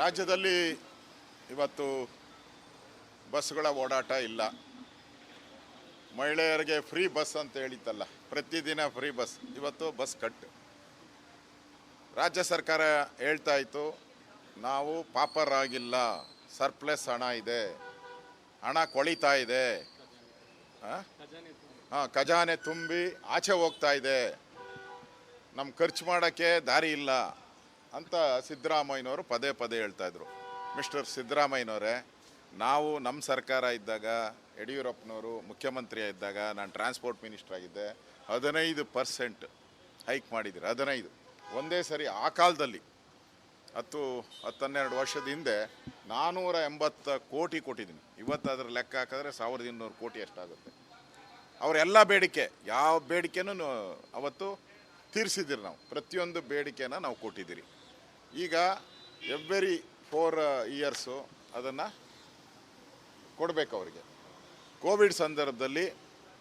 ರಾಜ್ಯದಲ್ಲಿ ಇವತ್ತು ಬಸ್ಗಳ ಓಡಾಟ ಇಲ್ಲ. ಮಹಿಳೆಯರಿಗೆ ಫ್ರೀ ಬಸ್ ಅಂತ ಹೇಳಿತ್ತಲ್ಲ, ಪ್ರತಿದಿನ ಫ್ರೀ ಬಸ್, ಇವತ್ತು ಬಸ್ ಕಟ್. ರಾಜ್ಯ ಸರ್ಕಾರ ಹೇಳ್ತಾ ಇತ್ತು, ನಾವು ಪಾಪರ್ ಆಗಿಲ್ಲ, ಸರ್ಪ್ಲೆಸ್ ಹಣ ಇದೆ, ಹಣ ಕೊಳಿತಾ ಇದೆ. ಹಾಂ, ಖಜಾನೆ ತುಂಬಿ ಆಚೆ ಹೋಗ್ತಾ ಇದೆ. ನಮ್ಮ ಖರ್ಚು ಮಾಡೋಕ್ಕೆ ದಾರಿ ಇಲ್ಲ. ಅಂತ ಸಿದ್ದರಾಮಯ್ಯನವರು ಪದೇ ಪದೇ ಹೇಳ್ತಾ ಇದ್ರು ಮಿಸ್ಟರ್ ಸಿದ್ದರಾಮಯ್ಯನವರೇ, ನಾವು ನಮ್ಮ ಸರ್ಕಾರ ಇದ್ದಾಗ, ಯಡಿಯೂರಪ್ಪನವರು ಮುಖ್ಯಮಂತ್ರಿ ಇದ್ದಾಗ, ನಾನು ಟ್ರಾನ್ಸ್ಪೋರ್ಟ್ ಮಿನಿಸ್ಟರ್ ಆಗಿದ್ದೆ, ಹದಿನೈದು ಪರ್ಸೆಂಟ್ ಹೈಕ್ ಮಾಡಿದ್ದೀರಿ, ಹದಿನೈದು. ಒಂದೇ ಸರಿ ಆ ಕಾಲದಲ್ಲಿ, ಹತ್ತು, ಹತ್ತನ್ನೆರಡು ವರ್ಷದ ಹಿಂದೆ ನಾನ್ನೂರ ಎಂಬತ್ತು ಕೋಟಿ ಕೊಟ್ಟಿದ್ದೀನಿ. ಇವತ್ತು ಅದರ ಲೆಕ್ಕ ಹಾಕಿದ್ರೆ ಸಾವಿರದ ಇನ್ನೂರು ಕೋಟಿ ಎಷ್ಟಾಗುತ್ತೆ ಅವರೆಲ್ಲ ಬೇಡಿಕೆ, ಯಾವ ಬೇಡಿಕೆನೂ ಅವತ್ತು ತೀರಿಸಿದ್ದೀರಿ ನಾವು. ಪ್ರತಿಯೊಂದು ಬೇಡಿಕೆನ ನಾವು ಕೊಟ್ಟಿದ್ದೀರಿ. ಈಗ ಎವ್ರಿ ಫೋರ್ ಇಯರ್ಸು ಅದನ್ನು ಕೊಡಬೇಕು ಅವರಿಗೆ. ಕೋವಿಡ್ ಸಂದರ್ಭದಲ್ಲಿ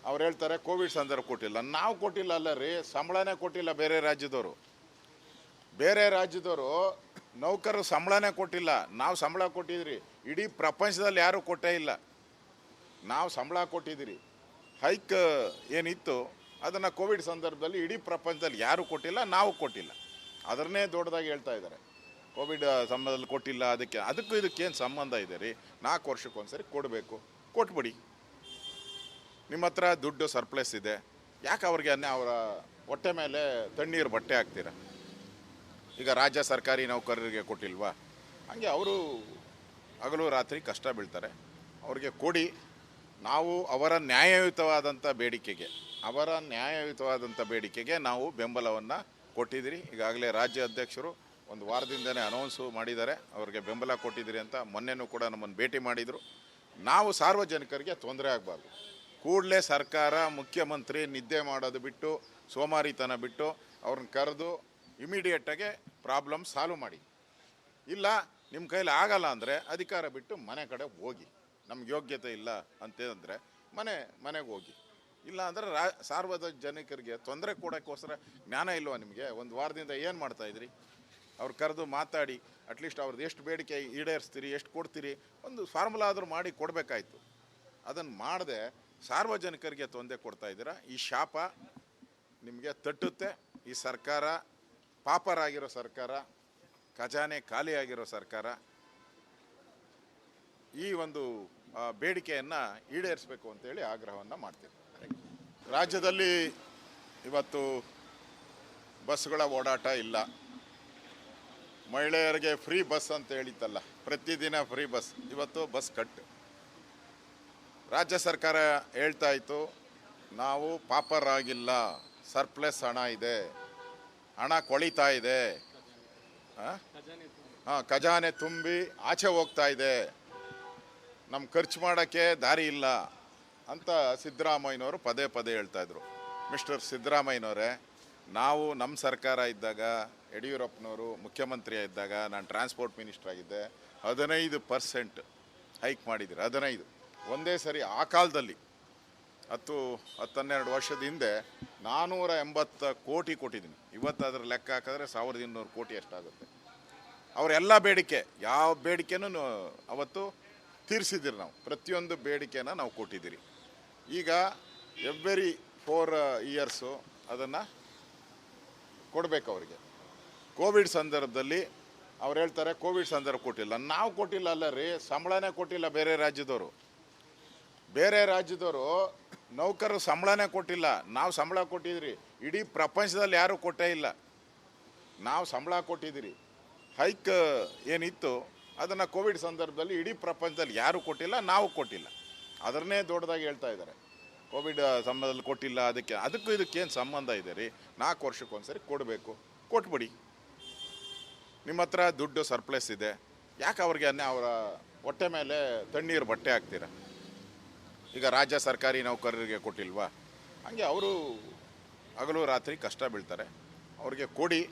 ಅವ್ರು ಹೇಳ್ತಾರೆ ಕೋವಿಡ್ ಸಂದರ್ಭ ಕೊಟ್ಟಿಲ್ಲ. ನಾವು ಕೊಟ್ಟಿಲ್ಲ ಅಲ್ಲ ರೀ, ಸಂಬಳನೇ ಕೊಟ್ಟಿಲ್ಲ ಬೇರೆ ರಾಜ್ಯದವರು. ಬೇರೆ ರಾಜ್ಯದವರು ನೌಕರರು ಸಂಬಳನೇ ಕೊಟ್ಟಿಲ್ಲ. ನಾವು ಸಂಬಳ ಕೊಟ್ಟಿದ್ರಿ. ಇಡೀ ಪ್ರಪಂಚದಲ್ಲಿ ಯಾರೂ ಕೊಟ್ಟೇ ಇಲ್ಲ. ನಾವು ಸಂಬಳ ಕೊಟ್ಟಿದ್ದೀರಿ ಹೈಕ್ ಏನಿತ್ತು, ಅದನ್ನು ಕೋವಿಡ್ ಸಂದರ್ಭದಲ್ಲಿ ಇಡೀ ಪ್ರಪಂಚದಲ್ಲಿ ಯಾರೂ ಕೊಟ್ಟಿಲ್ಲ, ನಾವು ಕೊಟ್ಟಿಲ್ಲ. ಅದನ್ನೇ ದೊಡ್ಡದಾಗಿ ಹೇಳ್ತಾ ಇದ್ದಾರೆ. ಕೋವಿಡ್ ಸಂಬಂಧದಲ್ಲಿ ಕೊಟ್ಟಿಲ್ಲ, ಅದಕ್ಕೆ, ಅದಕ್ಕೂ ಇದಕ್ಕೇನು ಸಂಬಂಧ ಇದೆ ರೀ? ನಾಲ್ಕು ವರ್ಷಕ್ಕೊಂದ್ಸರಿ ಕೊಡಬೇಕು. ಕೊಟ್ಬಿಡಿ. ನಿಮ್ಮ ಹತ್ರ ದುಡ್ಡು ಸರ್ಪ್ಲಸ್ ಇದೆ. ಯಾಕೆ ಅವ್ರಿಗೆ ಅನ್ನೇ ಅವರ ಹೊಟ್ಟೆ ಮೇಲೆ ತಣ್ಣೀರು ಬಟ್ಟೆ ಹಾಕ್ತೀರ? ಈಗ ರಾಜ್ಯ ಸರ್ಕಾರಿ ನೌಕರರಿಗೆ ಕೊಟ್ಟಿಲ್ವಾ? ಹಾಗೆ ಅವರು ಹಗಲು ರಾತ್ರಿ ಕಷ್ಟ ಬೀಳ್ತಾರೆ. ಅವ್ರಿಗೆ ಕೊಡಿ. ನಾವು ಅವರ ನ್ಯಾಯಯುತವಾದಂಥ ಬೇಡಿಕೆಗೆ, ಅವರ ನ್ಯಾಯಯುತವಾದಂಥ ಬೇಡಿಕೆಗೆ ನಾವು ಬೆಂಬಲವನ್ನು ಕೊಟ್ಟಿದ್ದೀರಿ. ಈಗಾಗಲೇ ರಾಜ್ಯ ಅಧ್ಯಕ್ಷರು ಒಂದು ವಾರದಿಂದನೇ ಅನೌನ್ಸು ಮಾಡಿದ್ದಾರೆ. ಅವ್ರಿಗೆ ಬೆಂಬಲ ಕೊಟ್ಟಿದ್ದೀರಿ ಅಂತ ಮೊನ್ನೆನೂ ಕೂಡ ನಮ್ಮನ್ನು ಭೇಟಿ ಮಾಡಿದರು. ನಾವು ಸಾರ್ವಜನಿಕರಿಗೆ ತೊಂದರೆ ಆಗಬಾರ್ದು. ಕೂಡಲೇ ಸರ್ಕಾರ, ಮುಖ್ಯಮಂತ್ರಿ ನಿದ್ದೆ ಮಾಡೋದು ಬಿಟ್ಟು, ಸೋಮಾರಿತನ ಬಿಟ್ಟು ಅವ್ರನ್ನ ಕರೆದು ಇಮಿಡಿಯೇಟಾಗೆ ಪ್ರಾಬ್ಲಮ್ ಸಾಲ್ವ್ ಮಾಡಿ. ಇಲ್ಲ ನಿಮ್ಮ ಕೈಲಿ ಆಗಲ್ಲ ಅಂದರೆ ಅಧಿಕಾರ ಬಿಟ್ಟು ಮನೆ ಕಡೆ ಹೋಗಿ. ನಮ್ಗೆ ಯೋಗ್ಯತೆ ಇಲ್ಲ ಅಂತಂದರೆ ಮನೆ, ಮನೆಗೆ ಹೋಗಿ. ಇಲ್ಲ ಅಂದ್ರೆ ರಾ ಸಾರ್ವಜನಿಕರಿಗೆ ತೊಂದರೆ ಕೊಡೋಕ್ಕೋಸ್ಕರ ಜ್ಞಾನ ಇಲ್ವಾ ನಿಮಗೆ? ಒಂದು ವಾರದಿಂದ ಏನು ಮಾಡ್ತಾ ಇದ್ರಿ? ಅವ್ರು ಕರೆದು ಮಾತಾಡಿ ಅಟ್ಲೀಸ್ಟ್ ಅವ್ರದ್ದು ಎಷ್ಟು ಬೇಡಿಕೆ ಈಡೇರಿಸ್ತೀರಿ, ಎಷ್ಟು ಕೊಡ್ತೀರಿ, ಒಂದು ಫಾರ್ಮುಲಾ ಆದರೂ ಮಾಡಿ ಕೊಡಬೇಕಾಯ್ತು. ಅದನ್ನು ಮಾಡದೆ ಸಾರ್ವಜನಿಕರಿಗೆ ತೊಂದರೆ ಕೊಡ್ತಾ ಇದ್ದೀರಾ? ಈ ಶಾಪ ನಿಮಗೆ ತಟ್ಟುತ್ತೆ. ಈ ಸರ್ಕಾರ ಪಾಪರಾಗಿರೋ ಸರ್ಕಾರ, ಖಜಾನೆ ಖಾಲಿಯಾಗಿರೋ ಸರ್ಕಾರ ಈ ಒಂದು ಬೇಡಿಕೆಯನ್ನು ಈಡೇರಿಸಬೇಕು ಅಂತೇಳಿ ಆಗ್ರಹವನ್ನು ಮಾಡ್ತೀನಿ ರಾಜ್ಯದಲ್ಲಿ ಇವತ್ತು ಬಸ್ಗಳ ಓಡಾಟ ಇಲ್ಲ. ಮಹಿಳೆಯರಿಗೆ ಫ್ರೀ ಬಸ್ ಅಂತ ಹೇಳಿತ್ತಲ್ಲ, ಪ್ರತಿದಿನ ಫ್ರೀ ಬಸ್. ಇವತ್ತು ಬಸ್ ಕಟ್. ರಾಜ್ಯ ಸರ್ಕಾರ ಹೇಳ್ತಾ ಇತ್ತು, ನಾವು ಪಾಪರ್ ಆಗಿಲ್ಲ ಸರ್ಪ್ಲಸ್ ಹಣ ಇದೆ, ಹಣ ಕೊಳಿತಾ ಇದೆ. ಹಾಂ, ಖಜಾನೆ ತುಂಬಿ ಆಚೆ ಹೋಗ್ತಾ ಇದೆ. ನಮ್ಮ ಖರ್ಚು ಮಾಡೋಕ್ಕೆ ದಾರಿ ಇಲ್ಲ. ಅಂತ ಸಿದ್ದರಾಮಯ್ಯನವರು ಪದೇ ಪದೇ ಹೇಳ್ತಾ ಇದ್ರು. ಮಿಸ್ಟರ್ ಸಿದ್ದರಾಮಯ್ಯನವರೇ, ನಾವು ನಮ್ಮ ಸರ್ಕಾರ ಇದ್ದಾಗ, ಯಡಿಯೂರಪ್ಪನವರು ಮುಖ್ಯಮಂತ್ರಿ ಇದ್ದಾಗ, ನಾನು ಟ್ರಾನ್ಸ್ಪೋರ್ಟ್ ಮಿನಿಸ್ಟರ್ ಆಗಿದ್ದೆ, ಹದಿನೈದು ಪರ್ಸೆಂಟ್ ಹೈಕ್ ಮಾಡಿದ್ದೀರಿ ಹದಿನೈದು. ಒಂದೇ ಸರಿ ಆ ಕಾಲದಲ್ಲಿ, ಹತ್ತು, ಹತ್ತನ್ನೆರಡು ವರ್ಷದ ಹಿಂದೆ ನಾನ್ನೂರ ಎಂಬತ್ತು ಕೋಟಿ ಕೊಟ್ಟಿದ್ದೀನಿ. ಇವತ್ತು ಅದರ ಲೆಕ್ಕ ಹಾಕಿದ್ರೆ ಸಾವಿರದ ಇನ್ನೂರು ಕೋಟಿ ಅಷ್ಟಾಗುತ್ತೆ. ಅವರೆಲ್ಲ ಬೇಡಿಕೆ, ಯಾವ ಬೇಡಿಕೆನೂ ಅವತ್ತು ತೀರಿಸಿದ್ದೀರಿ ನಾವು. ಪ್ರತಿಯೊಂದು ಬೇಡಿಕೆನ ನಾವು ಕೊಟ್ಟಿದ್ದೀರಿ. ಈಗ ಎವ್ರಿ ಫೋರ್ ಇಯರ್ಸು ಅದನ್ನು ಕೊಡಬೇಕು ಅವರಿಗೆ. ಕೋವಿಡ್ ಸಂದರ್ಭದಲ್ಲಿ ಅವ್ರು ಹೇಳ್ತಾರೆ ಕೋವಿಡ್ ಸಂದರ್ಭ ಕೊಟ್ಟಿಲ್ಲ. ನಾವು ಕೊಟ್ಟಿಲ್ಲ ಅಲ್ಲ ರೀ, ಸಂಬಳನೇ ಕೊಟ್ಟಿಲ್ಲ ಬೇರೆ ರಾಜ್ಯದವರು. ಬೇರೆ ರಾಜ್ಯದವರು ನೌಕರರು ಸಂಬಳನೇ ಕೊಟ್ಟಿಲ್ಲ. ನಾವು ಸಂಬಳ ಕೊಟ್ಟಿದ್ರಿ. ಇಡೀ ಪ್ರಪಂಚದಲ್ಲಿ ಯಾರೂ ಕೊಟ್ಟೇ ಇಲ್ಲ. ನಾವು ಸಂಬಳ ಕೊಟ್ಟಿದ್ದೀರಿ. ಹೈಕ್ ಏನಿತ್ತು ಅದನ್ನು ಕೋವಿಡ್ ಸಂದರ್ಭದಲ್ಲಿ ಇಡೀ ಪ್ರಪಂಚದಲ್ಲಿ ಯಾರೂ ಕೊಟ್ಟಿಲ್ಲ, ನಾವು ಕೊಟ್ಟಿಲ್ಲ. ಅದನ್ನೇ ದೊಡ್ಡದಾಗಿ ಹೇಳ್ತಾ ಇದ್ದಾರೆ. ಕೋವಿಡ್ ಸಂಬಂಧದಲ್ಲಿ ಕೊಟ್ಟಿಲ್ಲ, ಅದಕ್ಕೆ, ಅದಕ್ಕೂ ಇದಕ್ಕೇನು ಸಂಬಂಧ ಇದೆ ರೀ? ನಾಲ್ಕು ವರ್ಷಕ್ಕೊಂದ್ಸರಿ ಕೊಡಬೇಕು. ಕೊಟ್ಬಿಡಿ. ನಿಮ್ಮ ಹತ್ರ ದುಡ್ಡು ಸರ್ಪ್ಲಸ್ ಇದೆ. ಯಾಕೆ ಅವ್ರಿಗೆ ಅನ್ನೇ ಅವರ ಹೊಟ್ಟೆ ಮೇಲೆ ತಣ್ಣೀರು ಬಟ್ಟೆ ಹಾಕ್ತೀರಾ? ಈಗ ರಾಜ್ಯ ಸರ್ಕಾರಿ ನೌಕರರಿಗೆ ಕೊಟ್ಟಿಲ್ವಾ? ಹಾಗೆ ಅವರು ಹಗಲು ರಾತ್ರಿ ಕಷ್ಟ ಬೀಳ್ತಾರೆ. ಅವ್ರಿಗೆ ಕೊಡಿ.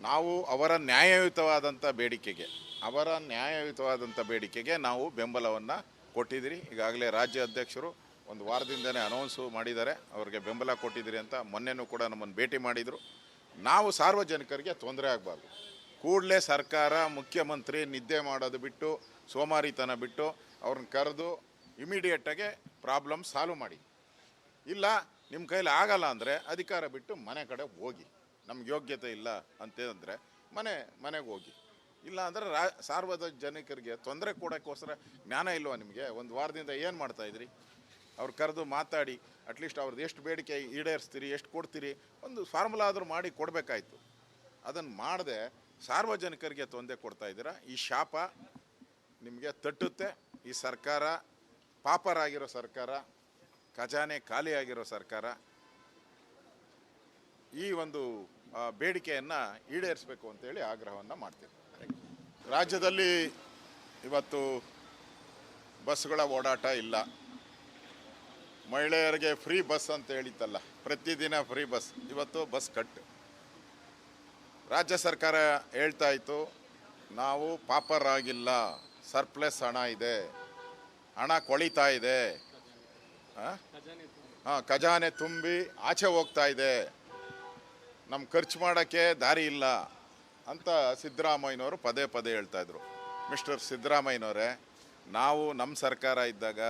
ನಾವು ಅವರ ನ್ಯಾಯಯುತವಾದಂಥ ಬೇಡಿಕೆಗೆ. ಅವರ ನ್ಯಾಯಯುತವಾದಂಥ ಬೇಡಿಕೆಗೆ ನಾವು ಬೆಂಬಲವನ್ನು ಕೊಟ್ಟಿದ್ದೀರಿ. ಈಗಾಗಲೇ ರಾಜ್ಯ ಅಧ್ಯಕ್ಷರು ಒಂದು ವಾರದಿಂದನೇ ಅನೌನ್ಸು ಮಾಡಿದ್ದಾರೆ. ಅವರಿಗೆ ಬೆಂಬಲ ಕೊಟ್ಟಿದ್ದೀರಿ ಅಂತ ಮೊನ್ನೆನೂ ಕೂಡ ನಮ್ಮನ್ನು ಭೇಟಿ ಮಾಡಿದರು. ನಾವು ಸಾರ್ವಜನಿಕರಿಗೆ ತೊಂದರೆ ಆಗಬಾರ್ದು. ಕೂಡಲೇ ಸರ್ಕಾರ, ಮುಖ್ಯಮಂತ್ರಿ ನಿದ್ದೆ ಮಾಡೋದು ಬಿಟ್ಟು, ಸೋಮಾರಿತನ ಬಿಟ್ಟು ಅವ್ರನ್ನ ಕರೆದು ಇಮಿಡಿಯೇಟಾಗೆ ಪ್ರಾಬ್ಲಮ್ ಸಾಲ್ವ್ ಮಾಡಿ. ಇಲ್ಲ ನಿಮ್ಮ ಕೈಲಿ ಆಗಲ್ಲ ಅಂದರೆ ಅಧಿಕಾರ ಬಿಟ್ಟು ಮನೆ ಕಡೆ ಹೋಗಿ. ನಮ್ಗೆ ಯೋಗ್ಯತೆ ಇಲ್ಲ ಅಂತಂದರೆ ಮನೆ, ಮನೆಗೆ ಹೋಗಿ. ಇಲ್ಲ ಅಂದ್ರೆ ರಾ, ಸಾರ್ವಜನಿಕರಿಗೆ ತೊಂದರೆ ಕೊಡೋಕ್ಕೋಸ್ಕರ ಜ್ಞಾನ ಇಲ್ವಾ ನಿಮಗೆ? ಒಂದು ವಾರದಿಂದ ಏನು ಮಾಡ್ತಾ ಇದ್ರಿ? ಅವ್ರು ಕರೆದು ಮಾತಾಡಿ ಅಟ್ಲೀಸ್ಟ್ ಅವ್ರದ್ದು ಎಷ್ಟು ಬೇಡಿಕೆ ಈಡೇರಿಸ್ತೀರಿ, ಎಷ್ಟು ಕೊಡ್ತೀರಿ, ಒಂದು ಫಾರ್ಮುಲಾ ಆದರೂ ಮಾಡಿ ಕೊಡಬೇಕಾಯ್ತು. ಅದನ್ನು ಮಾಡದೆ ಸಾರ್ವಜನಿಕರಿಗೆ ತೊಂದರೆ ಕೊಡ್ತಾ ಇದ್ದೀರಾ? ಈ ಶಾಪ ನಿಮಗೆ ತಟ್ಟುತ್ತೆ. ಈ ಸರ್ಕಾರ ಪಾಪರಾಗಿರೋ ಸರ್ಕಾರ, ಖಜಾನೆ ಖಾಲಿಯಾಗಿರೋ ಸರ್ಕಾರ, ಈ ಒಂದು ಬೇಡಿಕೆಯನ್ನು ಈಡೇರಿಸಬೇಕು ಅಂತೇಳಿ ಆಗ್ರಹವನ್ನು ಮಾಡ್ತೀನಿ ರಾಜ್ಯದಲ್ಲಿ ಇವತ್ತು ಬಸ್ಗಳ ಓಡಾಟ ಇಲ್ಲ. ಮಹಿಳೆಯರಿಗೆ ಫ್ರೀ ಬಸ್ ಅಂತ ಹೇಳಿತ್ತಲ್ಲ, ಪ್ರತಿದಿನ ಫ್ರೀ ಬಸ್, ಇವತ್ತು ಬಸ್ ಕಟ್. ರಾಜ್ಯ ಸರ್ಕಾರ ಹೇಳ್ತಾ ಇತ್ತು, ನಾವು ಪಾಪರ್ ಆಗಿಲ್ಲ ಸರ್ಪ್ಲಸ್ ಹಣ ಇದೆ, ಹಣ ಕೊಳಿತಾ ಇದೆ. ಹಾಂ, ಖಜಾನೆ ತುಂಬಿ ಆಚೆ ಹೋಗ್ತಾ ಇದೆ. ನಮ್ಮ ಖರ್ಚು ಮಾಡೋಕ್ಕೆ ದಾರಿ ಇಲ್ಲ. ಅಂತ ಸಿದ್ದರಾಮಯ್ಯನವರು ಪದೇ ಪದೇ ಹೇಳ್ತಾ ಇದ್ರು. ಮಿಸ್ಟರ್ ಸಿದ್ದರಾಮಯ್ಯನವರೇ, ನಾವು ನಮ್ಮ ಸರ್ಕಾರ ಇದ್ದಾಗ,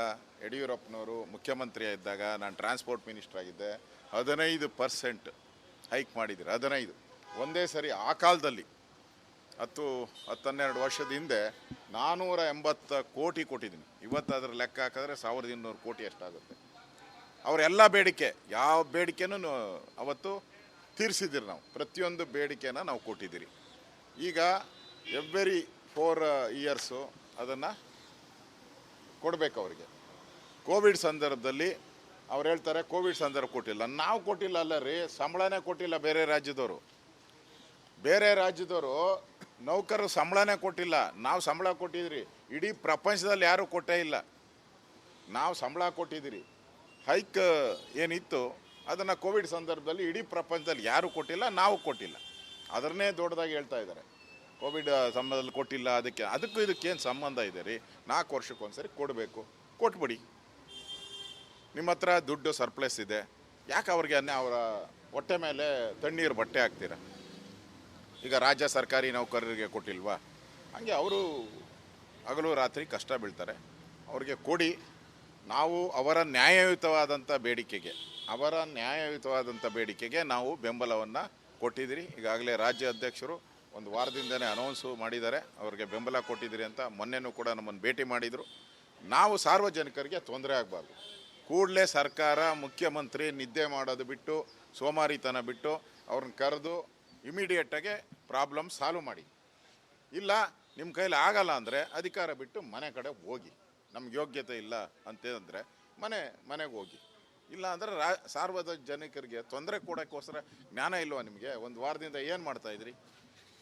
ಯಡಿಯೂರಪ್ಪನವರು ಮುಖ್ಯಮಂತ್ರಿ ಇದ್ದಾಗ, ನಾನು ಟ್ರಾನ್ಸ್ಪೋರ್ಟ್ ಮಿನಿಸ್ಟರ್ ಆಗಿದ್ದೆ, ಹದಿನೈದು ಪರ್ಸೆಂಟ್ ಹೈಕ್ ಮಾಡಿದ್ದೀರಿ ಹದಿನೈದು. ಒಂದೇ ಸರಿ ಆ ಕಾಲದಲ್ಲಿ, ಹತ್ತು, ಹತ್ತನ್ನೆರಡು ವರ್ಷದ ಹಿಂದೆ ನಾನ್ನೂರ ಎಂಬತ್ತು ಕೋಟಿ ಕೊಟ್ಟಿದ್ದೀನಿ. ಇವತ್ತು ಅದ್ರ ಲೆಕ್ಕ ಹಾಕಿದ್ರೆ ಸಾವಿರದ ಇನ್ನೂರು ಕೋಟಿ ಎಷ್ಟಾಗುತ್ತೆ ಅವರೆಲ್ಲ ಬೇಡಿಕೆ, ಯಾವ ಬೇಡಿಕೆನೂ ಅವತ್ತು ತೀರಿಸಿದ್ದೀರಿ ನಾವು. ಪ್ರತಿಯೊಂದು ಬೇಡಿಕೆನ ನಾವು ಕೊಟ್ಟಿದ್ದೀರಿ. ಈಗ ಎವ್ರಿ ಫೋರ್ ಇಯರ್ಸು ಅದನ್ನು ಕೊಡಬೇಕು ಅವರಿಗೆ. ಕೋವಿಡ್ ಸಂದರ್ಭದಲ್ಲಿ ಅವ್ರು ಹೇಳ್ತಾರೆ ಕೋವಿಡ್ ಸಂದರ್ಭ ಕೊಟ್ಟಿಲ್ಲ. ನಾವು ಕೊಟ್ಟಿಲ್ಲ ಅಲ್ಲ ರೀ, ಸಂಬಳನೇ ಕೊಟ್ಟಿಲ್ಲ ಬೇರೆ ರಾಜ್ಯದವರು. ಬೇರೆ ರಾಜ್ಯದವರು ನೌಕರರು ಸಂಬಳನೇ ಕೊಟ್ಟಿಲ್ಲ. ನಾವು ಸಂಬಳ ಕೊಟ್ಟಿದ್ರಿ. ಇಡೀ ಪ್ರಪಂಚದಲ್ಲಿ ಯಾರೂ ಕೊಟ್ಟೇ ಇಲ್ಲ. ನಾವು ಸಂಬಳ ಕೊಟ್ಟಿದ್ದೀರಿ. ಹೈಕ್ ಏನಿತ್ತು, ಅದನ್ನು ಕೋವಿಡ್ ಸಂದರ್ಭದಲ್ಲಿ ಇಡೀ ಪ್ರಪಂಚದಲ್ಲಿ ಯಾರೂ ಕೊಟ್ಟಿಲ್ಲ, ನಾವು ಕೊಟ್ಟಿಲ್ಲ. ಅದನ್ನೇ ದೊಡ್ಡದಾಗಿ ಹೇಳ್ತಾ ಇದ್ದಾರೆ. ಕೋವಿಡ್ ಸಂಬಂಧದಲ್ಲಿ ಕೊಟ್ಟಿಲ್ಲ, ಅದಕ್ಕೆ, ಅದಕ್ಕೂ ಇದಕ್ಕೇನು ಸಂಬಂಧ ಇದೆ ರೀ? ನಾಲ್ಕು ವರ್ಷಕ್ಕೊಂದ್ಸರಿ ಕೊಡಬೇಕು. ಕೊಟ್ಬಿಡಿ. ನಿಮ್ಮ ಹತ್ರ ದುಡ್ಡು ಸರ್ಪ್ಲಸ್ ಇದೆ. ಯಾಕೆ ಅವ್ರಿಗೆ ಅನ್ನೇ ಅವರ ಹೊಟ್ಟೆ ಮೇಲೆ ತಣ್ಣೀರು ಬಟ್ಟೆ ಹಾಕ್ತೀರಾ? ಈಗ ರಾಜ್ಯ ಸರ್ಕಾರಿ ನೌಕರರಿಗೆ ಕೊಟ್ಟಿಲ್ವಾ? ಹಾಗೆ ಅವರು ಹಗಲು ರಾತ್ರಿ ಕಷ್ಟ ಬೀಳ್ತಾರೆ. ಅವ್ರಿಗೆ ಕೊಡಿ. ನಾವು ಅವರ ನ್ಯಾಯಯುತವಾದಂಥ ಬೇಡಿಕೆಗೆ, ಅವರ ನ್ಯಾಯಯುತವಾದಂಥ ಬೇಡಿಕೆಗೆ ನಾವು ಬೆಂಬಲವನ್ನು ಕೊಟ್ಟಿದ್ದೀರಿ. ಈಗಾಗಲೇ ರಾಜ್ಯ ಅಧ್ಯಕ್ಷರು ಒಂದು ವಾರದಿಂದನೇ ಅನೌನ್ಸು ಮಾಡಿದ್ದಾರೆ. ಅವ್ರಿಗೆ ಬೆಂಬಲ ಕೊಟ್ಟಿದ್ದೀರಿ ಅಂತ ಮೊನ್ನೆನೂ ಕೂಡ ನಮ್ಮನ್ನು ಭೇಟಿ ಮಾಡಿದರು. ನಾವು ಸಾರ್ವಜನಿಕರಿಗೆ ತೊಂದರೆ ಆಗಬಾರ್ದು. ಕೂಡಲೇ ಸರ್ಕಾರ, ಮುಖ್ಯಮಂತ್ರಿ ನಿದ್ದೆ ಮಾಡೋದು ಬಿಟ್ಟು, ಸೋಮಾರಿತನ ಬಿಟ್ಟು ಅವ್ರನ್ನ ಕರೆದು ಇಮಿಡಿಯೇಟಾಗೆ ಪ್ರಾಬ್ಲಮ್ ಸಾಲ್ವ್ ಮಾಡಿ. ಇಲ್ಲ ನಿಮ್ಮ ಕೈಲಿ ಆಗಲ್ಲ ಅಂದರೆ ಅಧಿಕಾರ ಬಿಟ್ಟು ಮನೆ ಕಡೆ ಹೋಗಿ. ನಮ್ಗೆ ಯೋಗ್ಯತೆ ಇಲ್ಲ ಅಂತಂದರೆ ಮನೆ, ಮನೆಗೆ ಹೋಗಿ. ಇಲ್ಲ ಅಂದರೆ ರಾ ಸಾರ್ವಜನಿಕರಿಗೆ ತೊಂದರೆ ಕೊಡೋಕ್ಕೋಸ್ಕರ ಜ್ಞಾನ ಇಲ್ವಾ ನಿಮಗೆ? ಒಂದು ವಾರದಿಂದ ಏನು ಮಾಡ್ತಾ ಇದ್ರಿ?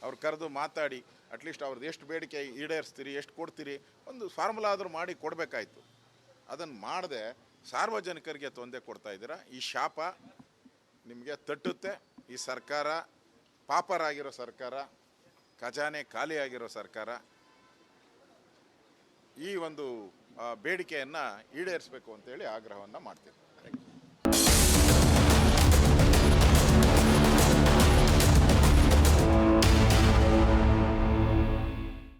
ಅವ್ರು ಕರೆದು ಮಾತಾಡಿ ಅಟ್ಲೀಸ್ಟ್ ಅವ್ರದ್ದು ಎಷ್ಟು ಬೇಡಿಕೆ ಈಡೇರಿಸ್ತೀರಿ, ಎಷ್ಟು ಕೊಡ್ತೀರಿ, ಒಂದು ಫಾರ್ಮುಲಾ ಆದರೂ ಮಾಡಿ ಕೊಡಬೇಕಾಯ್ತು. ಅದನ್ನು ಮಾಡದೆ ಸಾರ್ವಜನಿಕರಿಗೆ ತೊಂದರೆ ಕೊಡ್ತಾ ಇದ್ದೀರಾ? ಈ ಶಾಪ ನಿಮಗೆ ತಟ್ಟುತ್ತೆ. ಈ ಸರ್ಕಾರ ಪಾಪರಾಗಿರೋ ಸರ್ಕಾರ, ಖಜಾನೆ ಖಾಲಿಯಾಗಿರೋ ಸರ್ಕಾರ, ಈ ಒಂದು ಬೇಡಿಕೆಯನ್ನು ಈಡೇರಿಸಬೇಕು ಅಂತೇಳಿ ಆಗ್ರಹವನ್ನು ಮಾಡ್ತೀನಿ.